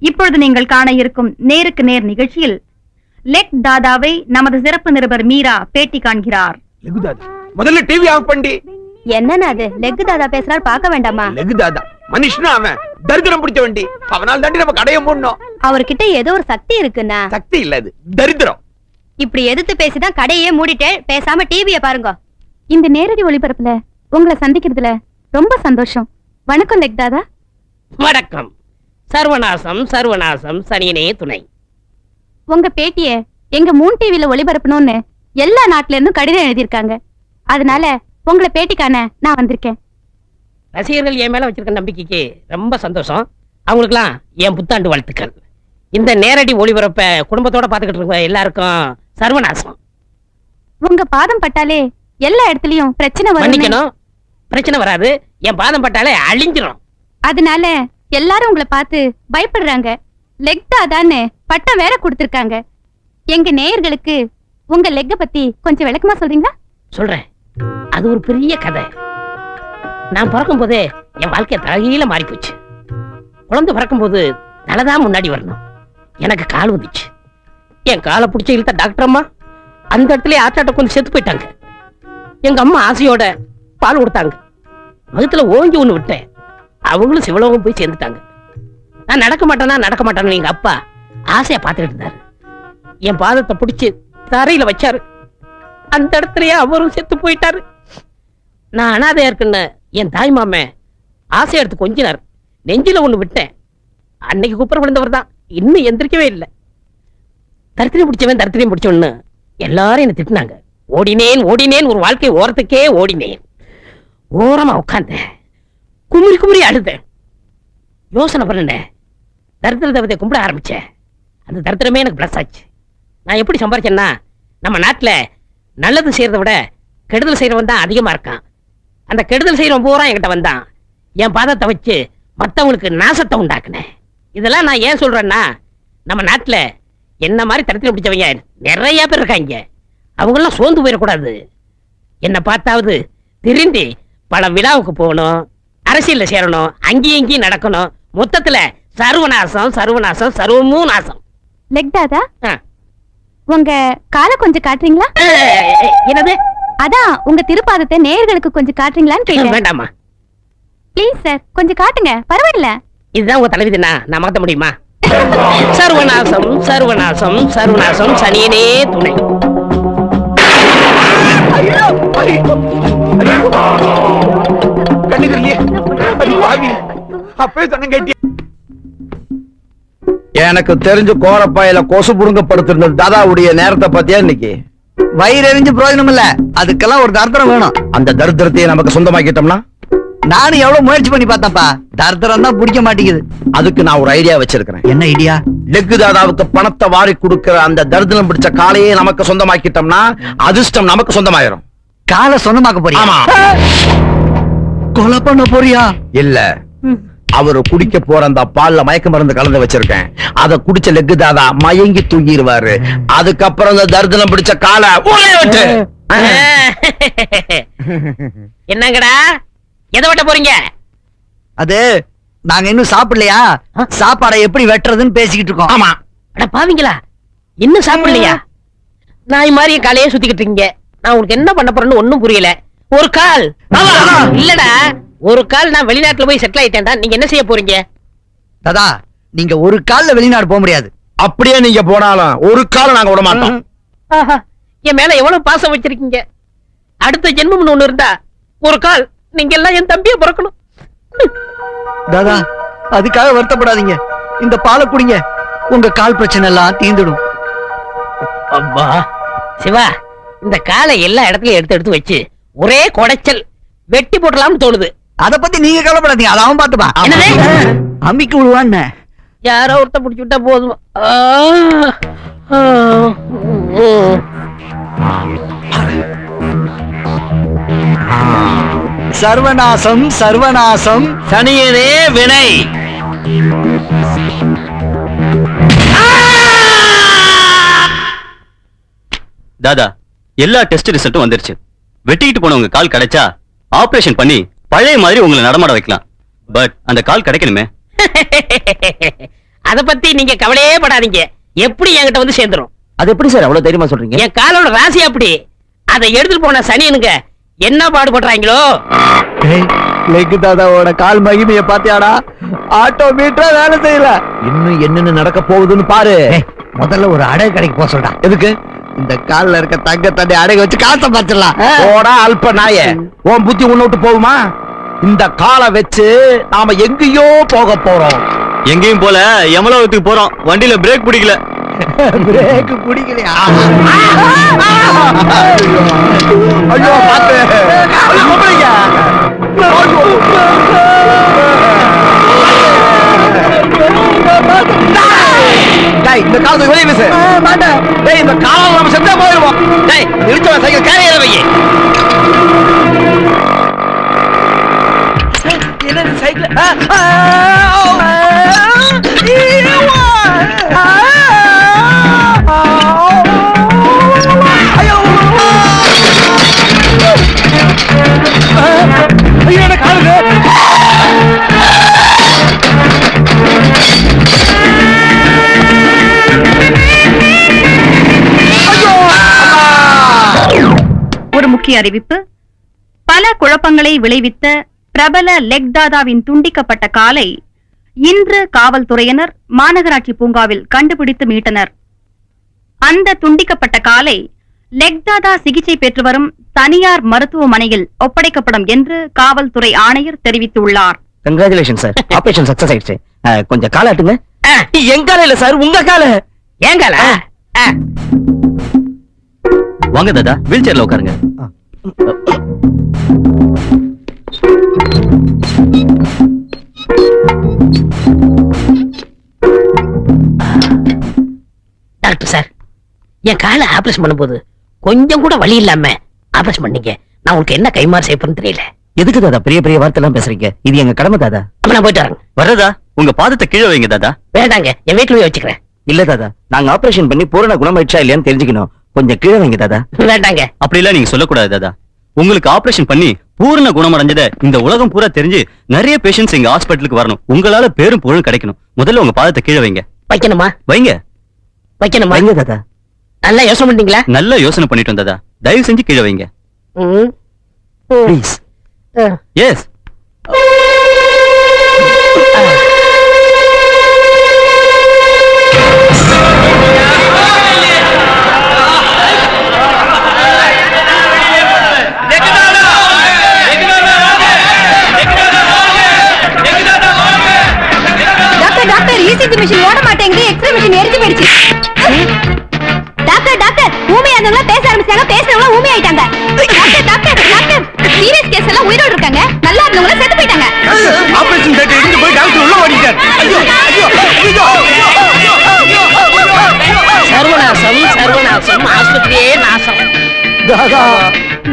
இப்பொழுது நீங்கள் காண இருக்கும் நேருக்கு நேர் நிகழ்ச்சியில் லெக் தாதாவை நமது சிறப்பு நிருபர் மீரா பேட்டி காண்கிறார். லெகு தாதா. முதல்ல டிவி ஆஃப் பண்ணி. என்னன்னா அது? லெக் தாதா பேசுறாரு பார்க்க வேண்டாமா? லெகு தாதா. மனுஷனா அவன். தரித்திரம் பிடிச்ச வண்டி. அவனால் தாண்டி நம்ம கடையை மூடணும். அவர்கிட்ட ஏதோ ஒரு சக்தி இருக்குன்னா சக்தி இல்ல அது. தரித்திரம். இப்படி எதிர்த்து பேசிதான் கடையே மூடிட்டு பேசாம டிவிய பாருங்க. இந்த நேரடி ஒளிபரப்புல உங்களை சந்திக்கிறதுல ரொம்ப சந்தோஷம். வணக்கம் லெக் தாதா. வணக்கம். சர்வநாசம் சர்வநாசம் சனியனே துணை. உங்க பேட்டிய எங்க மூன் டிவில ஒளிபரப்பணும்னு எல்லா நாட்டுல இருந்தும் கடிதம் எழுதியிருக்காங்க. அதனால உங்களை பேட்டி காண நான் வந்திருக்கேன். ரசிகர்கள் என் மேல வச்சிருக்க நம்பிக்கைக்கு ரொம்ப சந்தோஷம். அவங்களுக்குலாம் என் புத்தாண்டு வாழ்த்துக்கள். இந்த நேரடி ஒளிபரப்ப குடும்பத்தோட பாத்துக்கிட்டு இருக்க எல்லாருக்கும் சர்வநாசம். உங்க பாதம் பட்டாலே எல்லா இடத்துலயும் பிரச்சனை மன்னிக்கணும். பிரச்சனை வராது. என் பாதம் பட்டாலே அழிஞ்சிரும். அதனால எல்லாரும் உங்களை பார்த்து பயப்படுறாங்க. லெக்டா தானே பட்டம் வேற கொடுத்திருக்காங்க. எங்க நேயர்களுக்கு உங்க லெக்க பத்தி கொஞ்சம் விளக்கமா சொல்றீங்களா? சொல்றேன். அது ஒரு பெரிய கதை. நான் பிறக்கும் போதே என் வாழ்க்கை தலகையில மாறி போச்சு குழந்தை பிறக்கும் போது தலைதான் முன்னாடி வரணும். எனக்கு கால் வந்துச்சு. என் காலை பிடிச்ச இழுத்த டாக்டர் அம்மா அந்த இடத்துல ஆட்டாட்ட கொஞ்சம் செத்து போயிட்டாங்க. எங்க அம்மா ஆசையோட பால் கொடுத்தாங்க. வகுத்துல ஓங்கி ஒண்ணு விட்டேன். அவங்களும் சிவலோகம் போய் சேர்ந்துட்டாங்க. நான் நடக்க மாட்டேனா நடக்க மாட்டேன்னு எங்க அப்பா ஆசையா பார்த்துக்கிட்டு இருந்தாரு. என் பாதத்தை பிடிச்சி தரையில வச்சாரு. அந்த இடத்துலயே அவரும் செத்து போயிட்டாரு. நான் அனாதையா இருக்குன்னு என் தாய் மாமன் ஆசை எடுத்து கொஞ்சினார். நெஞ்சில ஒண்ணு விட்டேன். அன்னைக்கு குப்புற விழுந்தவர் தான். இன்னும் எந்திரிக்கவே இல்லை. தரித்திரம் பிடிச்சவன் தரித்திரம் பிடிச்சவன்னு எல்லாரும் என்னை திட்டினாங்க. ஓடினேன் ஓடினேன் ஒரு வாழ்க்கை ஓரத்துக்கே ஓடினேன். ஓரமா உட்காந்தேன் குமுறி குமுறி அழுதேன் யோசனை பண்ணினேன் தரித்திர தேவதையை கும்பிட ஆரம்பித்தேன் அந்த தரித்திரமே எனக்கு பிளஸ் ஆச்சு. நான் எப்படி சம்பாரிச்சேன்னா நம்ம நாட்டில் நல்லது செய்கிறத விட கெடுதல் செய்கிறவன் தான் அதிகமாக இருக்கான். அந்த கெடுதல் செய்கிறவன் பூரா என்கிட்ட வந்தான். என் பாதத்தை வச்சு மற்றவங்களுக்கு நாசத்தை உண்டாக்குனேன் இதெல்லாம் நான் ஏன் சொல்கிறேன்னா நம்ம நாட்டில் என்ன மாதிரி தரத்தில் பிடிச்சவங்க நிறைய பேர் இருக்காங்க. அவங்களாம் சோர்ந்து போயிடக்கூடாது. என்னை பார்த்தாவது திரும்பி பல விழாவுக்கு போகணும். அரசியல்ல சேரணும் அங்கேயும் இங்கேயும் நடக்கணும். மொத்தத்துல சர்வநாசம் சர்வநாசம் சர்வமும் நாசம். லெக் தாதா. உங்க காலை கொஞ்சம் காட்டுறீங்களா? என்னது? அதான் உங்க திருப்பாதத்தை நேயர்களுக்கு கொஞ்சம் காட்டுறீங்களான்னு கேட்டேன். வேண்டாமா ப்ளீஸ் சார் கொஞ்சம் காட்டுங்க. பரவாயில்ல. இதுதான் உங்க தலைவிதினா நான் மாத்த முடியுமா? சர்வநாசம் சர்வநாசம் சர்வநாசம் சனியனே துணை. எனக்கு தெரிஞ்சு கோரப்பாயில கொசு புடுங்க படுத்திருந்தது தாதாவுடைய நேரத்தை பத்தியா இன்னைக்கு? வயிறு எரிஞ்சு பிரயோஜனம் இல்ல அதுக்கெல்லாம் ஒரு தர்த்தரம் வேணும். அந்த தரித்திரத்தையே நமக்கு சொந்தமாக்கிட்டோம்னா? நானும் எவ்வளவு முயற்சி பண்ணி பார்த்தேன்ப்பா. தர்த்தரம் தான் பிடிக்க மாட்டேங்குது. அதுக்கு நான் ஒரு ஐடியா வச்சிருக்கிறேன். என்ன ஐடியா லெக்கு தாதாவுக்கு பணத்தை வாரி கொடுக்கிற அந்த தரித்திரம் பிடிச்ச காலையே நமக்கு சொந்தமாக்கிட்டோம்னா அதிர்ஷ்டம் நமக்கு சொந்தமாயிரும். காலை சொந்தமாக்க போறியா? ஆமா. கொலை பண்ண போறியா? இல்ல. அவரு குடிக்க போற அந்த பால்ல மயக்க மருந்து கலந்து வச்சிருக்கேன். அத குடிச்ச லெக்கு தாதா மயங்கி தூங்கிடுவாரு அதுக்கப்புறம் அந்த தரித்திரம் பிடிச்ச காலை என்னங்கடா? எதை வெட்ட போறீங்க? அது நாங்க இன்னும் சாப்பிடலையா? சாப்பாடை எப்படி வெட்டுறதுன்னு பேசிக்கிட்டு இருக்கோம். ஆமா. அட பாவீங்களா? இன்னும் சாப்பிடலையா? நாய் மாதிரி என் காலையே சுத்திக்கிட்டு இருக்கீங்க. நான் உங்களுக்கு என்ன பண்ண போறேன்னு ஒண்ணும் புரியல. ஒரு கால். இல்லடா. ஒரு கால் நான் வெளிநாட்டுல போய் செட்டில் ஆயிட்டேன்டா. நீங்க என்ன செய்ய போறீங்க? தாதா நீங்க ஒரு கால்ல வெளிநாடு போக முடியாது. அப்படியே நீங்க போனாலும் ஒரு காலம் நாங்க விட மாட்டோம். என் மேல எவ்வளவு பாசம் வச்சிருக்கீங்க? அடுத்த ஜென்மம்னு ஒண்ணு இருந்தா ஒரு கால் நீங்க எல்லாம் என் தம்பிய பிறக்கணும். தாதா அதுக்காக வருத்தப்படாதீங்க. இந்த பாலை குடிங்க. உங்க கால் பிரச்சனை எல்லாம் தீந்துடும் அப்பா சிவா இந்த காலை எல்லா இடத்துலயும் எடுத்து எடுத்து வச்சு ஒரே குடைச்சல். வெட்டி போடலாம்னு தோணுது. அத பத்தி நீங்க கவலைப்படாதீங்க. அதை அவன் பாத்துப்பா? அம்மிக்கு விழுவான்னு. யாரோ ஒருத்த பிடிச்சு விட்டா போதும். சர்வநாசம் சர்வநாசம். சனியனே வினை. தாதா எல்லா டெஸ்ட் ரிசல்ட்டும் வந்துருச்சு. வெட்டிக்கிட்டு போனவங்க கால் கிடைச்சா ஆபரேஷன் பண்ணி பழைய மாதிரி உங்களை நடமாட வைக்கலாம். பட் அந்த கால் கிடைக்கணுமே. அத பத்தி நீங்க கவலையே படாதீங்க. எப்படி என்கிட்ட வந்து சேர்ந்துரும்? அது எப்படி சார் அவ்வளவு தைரியமா சொல்றீங்க? என் காலோட ராசி அப்படி. அதை எடுத்துட்டு போன சனியனுங்க என்ன பாடுபடுறாங்களோ? லெக் தாதாவோட கால் மகிமைய பாத்தியாடா ஆட்டோ மீட்டரா வேலை செய்யல. இன்னும் என்னென்ன நடக்க போகுதுன்னு பாரு. முதல்ல ஒரு அடகு கடைக்கு போக சொல்றான் எதுக்கு? இந்த கால்ல இருக்க தங்க தண்ணி அடகு வச்சு காசை பார்த்துடலாம் போடா அல்ப நாய. உன் புத்தி உன்னை விட்டு போகுமா? இந்த காலை வச்சு நாம எங்கேயோ போக போறோம். எங்கேயும் போல எமலோகத்துக்கு போறோம். வண்டியில பிரேக் பிடிக்கல. பிரேக் பிடிக்கலையா? ஐயோ பாத்து இந்த காலத்துக்கு முக்கிய அறிவிப்பு பல குழப்பங்களை விளைவித்த பிரபல லெக் தாதாவின் துண்டிக்கப்பட்ட காலை இன்று காவல்துறையினர் மாநகராட்சி பூங்காவில் கண்டுபிடித்து மீட்டனர். அந்த துண்டிக்கப்பட்ட காலை லெக் தாதா சிகிச்சை பெற்று வரும் தனியார் மருத்துவமனையில் ஒப்படைக்கப்படும் என்று காவல்துறை ஆணையர் தெரிவித்துள்ளார். கங்க்ராச்சுலேஷன் சார் ஆபரேஷன் சக்சஸ் ஆயிடுச்சு. அஹ், கொஞ்சம் காலாட்டுங்க ஆ, என் கால இல்ல சார் உங்க கால. ஆ, வாங்க தாதா. வீல் சேர்ல உட்காருங்க. டாக்டர் சார் என் காலை ஆபரேஷன் பண்ணும்போது கொஞ்சம் கூட வலி இல்லாம ஆபரேஷன் பண்ணீங்க. நான் உங்களுக்கு என்ன கைமாறு செய்யப்படுன்னு தெரியல. எதுக்கு தாதா பெரிய பெரிய வார்த்தை எல்லாம் பேசுறீங்க? இது எங்க கடமை தாதா? அப்ப நான் போயிட்டு வரேன். வர்றதா? உங்க பாதத்தை கீழே வைங்க தாதா. வேண்டாங்க என் வீட்டுல போய் வச்சுக்கிறேன். இல்ல தாதா நாங்க ஆபரேஷன் பண்ணி பூரண குணமாயிடுச்சா இல்லையான்னு தெரிஞ்சுக்கணும். கொஞ்சம் கீழே வைங்க தாதா வேண்டாங்க. அப்படிலாம் நீங்க சொல்லக்கூடாது தாதா உங்களுக்கு ஆபரேஷன் பண்ணி பூர்ண குணமடைஞ்சத இந்த உலகம் பூரா தெரிஞ்சு நிறைய பேஷண்ட்ஸ் எங்க ஹாஸ்பிட்டலுக்கு வரணும். உங்களால பேரும் புகழும் கிடைக்கணும். முதல்ல உங்க பாதத்தை கீழே வைங்க. வைக்கணுமா? வைங்க. வைக்கணுமா? வைங்க தாதா நல்லா யோசனை பண்ணீங்களா நல்லா யோசனை பண்ணிட்டு வந்ததா தயவு செஞ்சு கீழே வைங்க. Please ah. எஸ் இருந்தவங்க பேச ஆரம்பிச்சாங்க பேசுறவங்க ஊமை ஆயிட்டாங்க doctor doctor doctor. Serious case எல்லாம் உயிரோட இருக்காங்க. நல்லா இருந்தவங்க செத்து போயிட்டாங்க. ஆபரேஷன் தேட்டர் இருந்து போய் டாக்டர் உள்ள ஓடிட்டார். ஐயோ ஐயோ ஐயோ சர்வநாசம் சர்வநாசம். ஆஸ்பத்திரியே நாசம். தாதா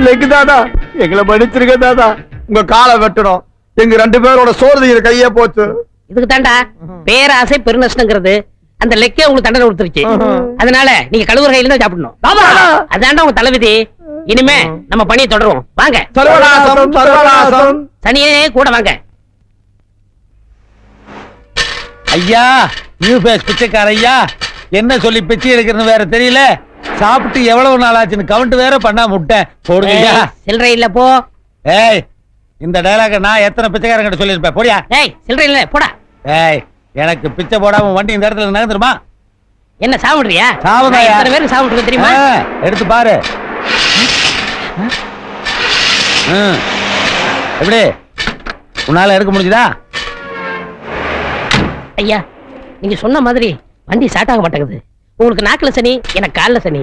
லெக் தாதா எங்களை மன்னிச்சிருக்க தாதா. உங்க காலை வெட்டணும். எங்க ரெண்டு பேரோட சோறு கையே போச்சு. இதுக்கு தாண்டா பேராசை பெருநஷ்டங்கிறது. அந்த லெக்கே உங்களுக்கு தண்டனை கொடுத்துருச்சு. அதனால நீங்க கழுவுற கையில தான் சாப்பிடணும். அதாண்டா உங்க தலைவிதி இனிமே நம்ம பணியை தொடருவோம். வாங்க. சனியே கூட வாங்க. ஐயா நியூ பேஸ் பிச்சைக்கார ஐயா. என்ன சொல்லி பிச்சை எடுக்கிறன்னு வேற தெரியல. சாப்பிட்டு எவ்வளவு நாள் ஆச்சுன்னு கவுண்ட் வேற பண்ணாம விட்டேன் போடுங்க சில்லறை இல்ல போ. ஏய் இந்த டைலாக நான் எத்தனை பிச்சைக்காரங்கிட்ட சொல்லியிருப்பேன்? போடியா? ஏய் சில்லறை இல்ல போடா. ஏய் எனக்கு பிச்சை போடாம வண்டி இந்த இடத்துல நகர்ந்துருமா என்ன சாப்பிடுறியா சாவுதாயா. எத்தனை பேருக்கு சாப்பிட்டு தெரியுமா? எடுத்து பாரு. எப்படி? உன்னால எடுக்க முடிஞ்சுதா? ஐயா நீங்க சொன்ன மாதிரி வண்டி ஸ்டார்ட் ஆக மாட்டேங்குது. உங்களுக்கு நாக்குல சனி எனக்கு கால்ல சனி.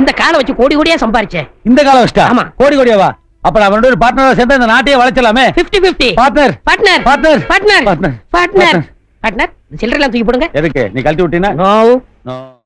இந்த காலை வச்சு கோடி கோடியா சம்பாரிச்சேன். இந்த காலம் வச்சிட்டா? ஆமா. கோடி கோடியாவா அப்ப நம்ம ரெண்டு பேரும் பார்ட்னரா சேர்ந்து இந்த நாட்டையே வளைச்சலாமே 50 50 partner partner partner partner partner partner partner சில்லறை எல்லாம் தூக்கி போடுங்க. எதுக்கு? நீ கழட்டி விட்டீங்கன்னா.